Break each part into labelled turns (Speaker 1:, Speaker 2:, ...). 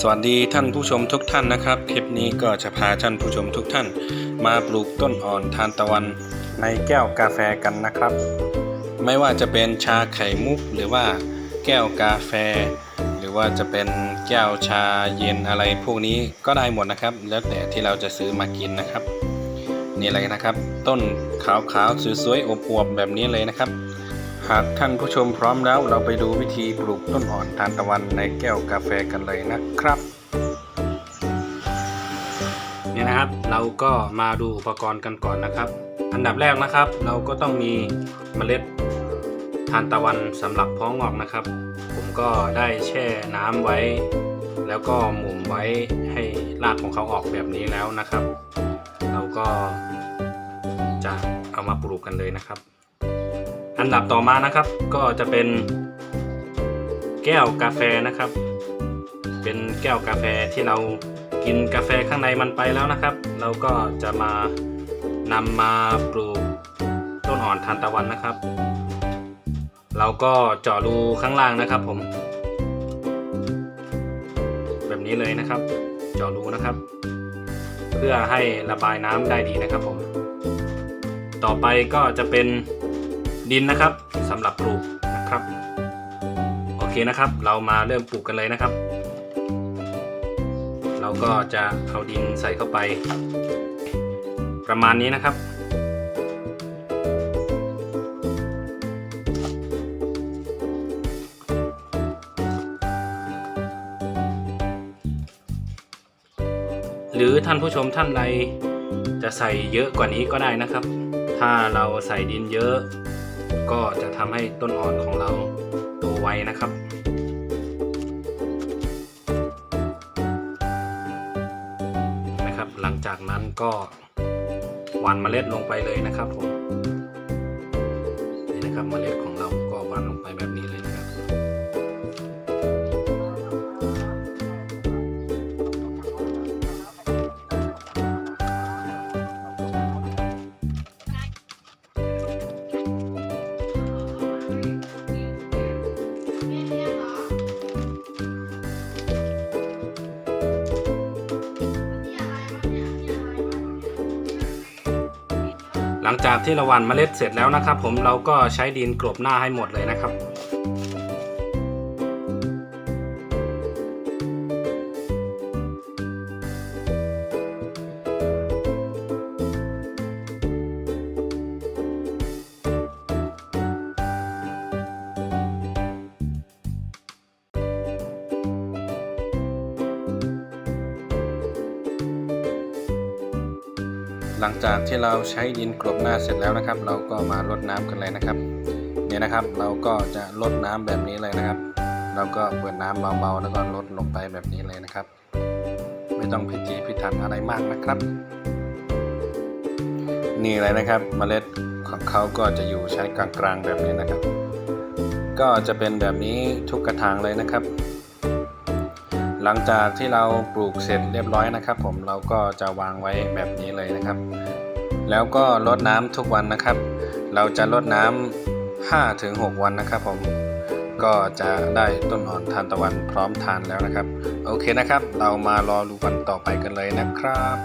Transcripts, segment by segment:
Speaker 1: สวัสดีท่านผู้ชมทุกท่านนะครับ คลิปนี้ก็จะพาท่านผู้ชมทุกท่าน มาปลูกต้นอ่อนทานตะวันในแก้วกาแฟกันนะครับ ไม่ว่าจะเป็นชาไข่มุก หรือว่าแก้วกาแฟ หรือว่าจะเป็นแก้วชาเย็นอะไรพวกนี้ก็ได้หมดนะครับ แล้วแต่ที่เราจะซื้อมากินนะครับนี่เลยนะครับ ต้นขาวๆสวยๆอบอวบแบบนี้เลยนะครับ หากท่านผู้ชมพร้อมแล้วเราไปดูวิธีปลูกต้นอ่อนทานตะวันในแก้วกาแฟกันเลยนะครับเนี่ยนะครับ เราก็มาดูอุปกรณ์กันก่อนนะครับ อันดับแรกนะครับ เราก็ต้องมีเมล็ดทานตะวันสำหรับเพาะงอกนะครับ ผมก็ได้แช่น้ำไว้ แล้วก็หมุนไว้ให้รากของเขาออกแบบนี้แล้วนะครับ เราก็จะเอามาปลูกกันเลยนะครับ อันดับต่อมานะครับ ก็จะเป็นแก้วกาแฟนะครับ เป็นแก้วกาแฟที่เรากินกาแฟข้างในมันไปแล้วนะครับ เราก็จะมานำมาปลูกต้นอ่อนทานตะวันนะครับ เราก็เจาะรูข้างล่างนะครับผม แบบนี้เลยนะครับ เจาะรูนะครับ เพื่อให้ระบายน้ำได้ดีนะครับผม ต่อไปก็จะเป็น ดินนะครับสำหรับปลูกนะครับ โอเคนะครับ เรามาเริ่มปลูกกันเลยนะครับ เราก็จะเอาดินใส่เข้าไป ประมาณนี้นะครับหรือท่านผู้ชมท่านใดจะใส่เยอะกว่านี้ก็ได้นะครับ ถ้าเราใส่ดินเยอะ ก็จะทำให้ต้นอ่อนของเราโตไวนะครับ นะครับ หลังจากนั้นก็หว่านเมล็ดลงไปเลยนะครับผมนี่นะครับเมล็ดของเรา หลังจากที่เราหว่านเมล็ดเสร็จแล้วนะครับ ผมเราก็ใช้ดินกลบหน้าให้หมดเลยนะครับ หลังจากที่เราใช้ดินกลบหน้าเสร็จแล้วนะครับ เราก็มารดน้ำกันเลยนะครับ เนี่ยนะครับ เราก็จะลดน้ำแบบนี้เลยนะครับ เราก็เปิดน้ำเบาๆแล้วก็ลดลงไปแบบนี้เลยนะครับ ไม่ต้องพิถีพิถันอะไรมากนะครับ นี่เลยนะครับเมล็ดของเขาก็จะอยู่ชั้นกลางๆแบบนี้นะครับ ก็จะเป็นแบบนี้ทุกกระถางเลยนะครับ หลังจากที่เราปลูกเสร็จเรียบร้อยนะครับ ผมเราก็จะวางไว้แบบนี้เลยนะครับ แล้วก็รดน้ำทุกวันนะครับ เราจะรดน้ำ5ถึง6วันนะครับ ผมก็จะได้ต้นอ่อนทานตะวันพร้อมทานแล้วนะครับ โอเคนะครับ เรามารอดูวันต่อไปกันเลยนะครับ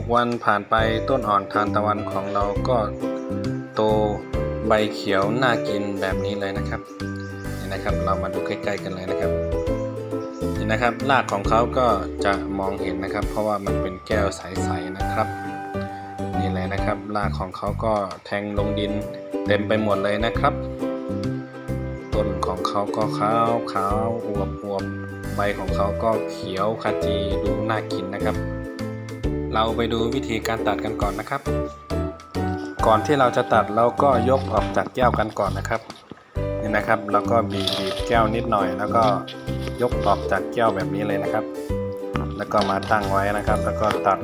Speaker 1: 6 วันผ่านไปต้นอ่อนทานตะวันของเราก็โตใบเขียวน่ากินแบบนี้เลยนะครับ นะครับ เรามาดูใกล้ๆกันเลยนะครับนี่นะครับรากของเขาก็จะมองเห็นนะครับ เพราะว่ามันเป็นแก้วใสๆนะครับนี่เลยนะครับรากของเขาก็แทงลงดินเต็มไปหมดเลยนะครับ ต้นของเขาก็ขาวขาวอวบอวบใบของเขาก็เขียวขจีดูน่ากินนะครับ เราไปดูวิธีการตัดกันก่อนนะครับ ก่อนที่เราจะตัดเราก็ยกออกจากแก้วกันก่อนนะครับ นะครับ แล้วก็บีบแก้วนิดหน่อย แล้วก็ยกออกจากแก้วแบบนี้เลยนะครับ แล้วก็มาตั้งไว้นะครับ แล้วก็ตัด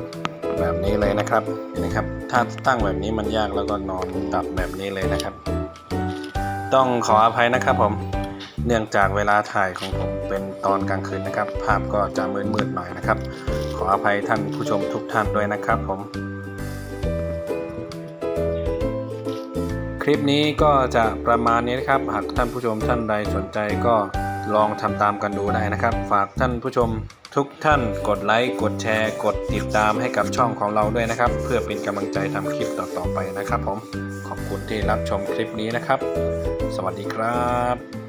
Speaker 1: แบบนี้เลยนะครับนไหมครับ ถ้าตั้งแบบนี้มันยากแล้วก็นอนตัดแบบนี้เลยนะครับ ต้องขออภัยนะครับผมเนื่องจากเวลาถ่ายของผมเป็นตอนกลางคืนนะครับ ภาพก็จะมืดๆหน่อยนะครับ ขออภัยท่านผู้ชมทุกท่านด้วยนะครับผม ลิปนี้ก็จะประมาณนี้นะครับ หากท่านผู้ชมท่านใดสนใจก็ลองทำตามกันดูได้นะครับ ฝากท่านผู้ชมทุกท่านกดไลค์ กดแชร์ กดติดตามให้กับช่องของเราด้วยนะครับ เพื่อเป็นกำลังใจทำคลิปต่อๆไปนะครับผม ขอบคุณที่รับชมคลิปนี้นะครับ สวัสดีครับ